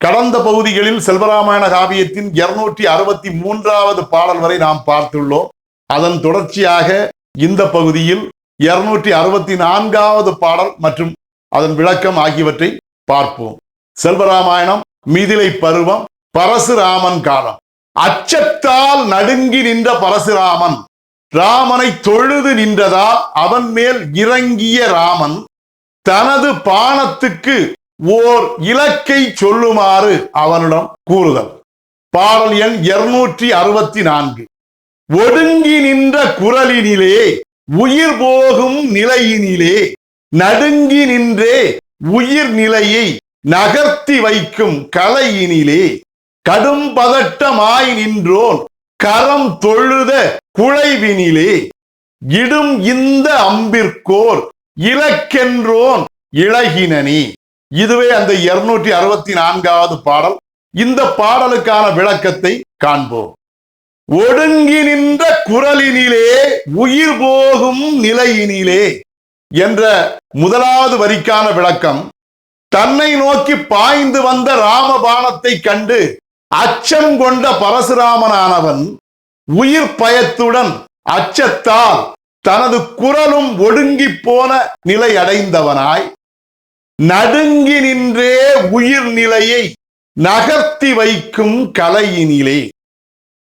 கடந்த பகுதிகளில் செல்வராமாயண காவியத்தின் இருநூற்றி அறுபத்தி மூன்றாவது பாடல் வரை நாம் பார்த்துள்ளோம். அதன் தொடர்ச்சியாக இந்த பகுதியில் இருநூற்றி அறுபத்தி நான்காவது பாடல் மற்றும் அதன் விளக்கம் ஆகியவற்றை பார்ப்போம். செல்வராமாயணம் மிதிலை பருவம் பரசுராமன் காலம். அச்சத்தால் நடுங்கி நின்ற பரசுராமன் ராமனை தொழுது நின்றதால் அவன் மேல் இறங்கிய ராமன் தனது பானத்துக்கு ஓர் இலக்கை சொல்லுமாறு அவனிடம் கூறுதல். பாடல் எண் இருநூற்றி அறுபத்தி நான்கு ஒடுங்கி நின்ற குரலினிலே உயிர் போகும் நிலையினிலே நடுங்கி நின்றே உயிர் நிலையை நகர்த்தி வைக்கும் கலையினிலே கடும் பதட்டமாய் நின்றோன் கரம் தொழுத குழைவினிலே இடும் இந்த அம்பிற்கோர் இலக்கென்றோன் இழகினனி இதுவே அந்த இருநூற்றி அறுபத்தி நான்காவது பாடல். இந்த பாடலுக்கான விளக்கத்தை காண்போம். ஒடுங்கி நின்ற குரலினிலே உயிர் போகும் நிலையினிலே என்ற முதலாவது வரிக்கான விளக்கம் தன்னை நோக்கி பாய்ந்து வந்த ராமபாணத்தை கண்டு அச்சம் கொண்ட பரசுராமனானவன் உயிர் பயத்துடன் அச்சத்தால் தனது குரலும் ஒடுங்கி போன நிலை அடைந்தவனாய் நடுங்கி நின்றே உயிர் நிலையை நகர்த்தி வைக்கும் கலையினிலே.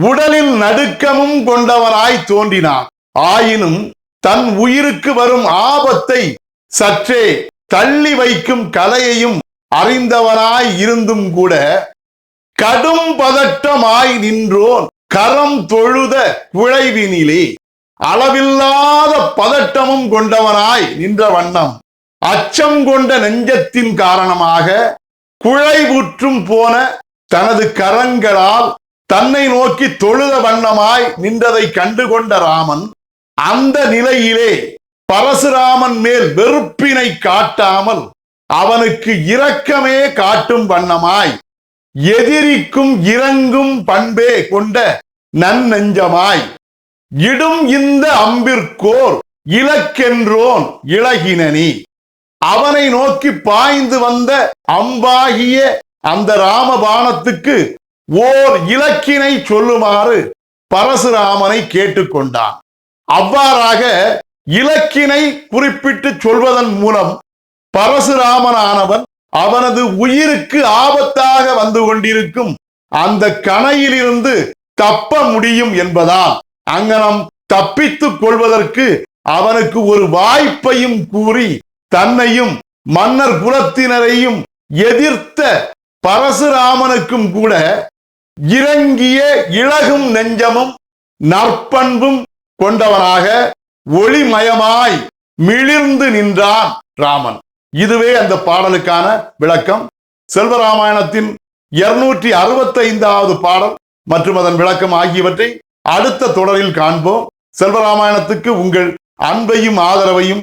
உடலில் நடுக்கமும் கொண்டவனாய் தோன்றினான். ஆயினும் தன் உயிருக்கு வரும் ஆபத்தை சற்றே தள்ளி வைக்கும் கலையையும் அறிந்தவனாய் இருந்தும் கூட கடும் பதட்டமாய் நின்றோன் கரம் தொழுத குழைவினிலே. அளவில்லாத பதட்டமும் கொண்டவனாய் நின்ற வண்ணம். அச்சம் கொண்ட நெஞ்சத்தின் காரணமாக குழைவுற்றும் போன தனது கரங்களால் தன்னை நோக்கி தொழுத வண்ணமாய் நின்றதை கண்டுகொண்ட ராமன் அந்த நிலையிலே பரசுராமன் மேல் வெறுப்பினை காட்டாமல் அவனுக்கு இரக்கமே காட்டும் வண்ணமாய் எதிரிக்கும் இறங்கும் பண்பே கொண்ட நன்னெஞ்சமாய் இடும் இந்த அம்பிற்கோர் இலக்கென்றோன் இளகினனி அவனை நோக்கி பாய்ந்து வந்த அம்பாகிய அந்த ராமபானத்துக்கு ஓர் இலக்கினை சொல்லுமாறு பரசுராமனை கேட்டுக்கொண்டான். அவ்வாறாக இலக்கினை குறிப்பிட்டு சொல்வதன் மூலம் பரசுராமனானவன் அவனது உயிருக்கு ஆபத்தாக வந்து கொண்டிருக்கும் அந்த கணையிலிருந்து தப்ப முடியும் என்பதால் அங்கனம் தப்பித்துக் கொள்வதற்கு அவனுக்கு ஒரு வாய்ப்பையும் கூறி தன்னையும் மன்னர் குலத்தினரையும் எதிர்த்த பரசுராமனுக்கும் கூட இறங்கிய இழகும் நெஞ்சமும் நற்பண்பும் கொண்டவனாக ஒளிமயமாய் மிளிர்ந்து நின்றான் ராமன். இதுவே அந்த பாடலுக்கான விளக்கம். செல்வராமாயணத்தின் இருநூற்றி அறுபத்தி ஐந்தாவது பாடல் மற்றும் அதன் விளக்கம் ஆகியவற்றை அடுத்த தொடரில் காண்போம். செல்வராமாயணத்துக்கு உங்கள் அன்பையும் ஆதரவையும்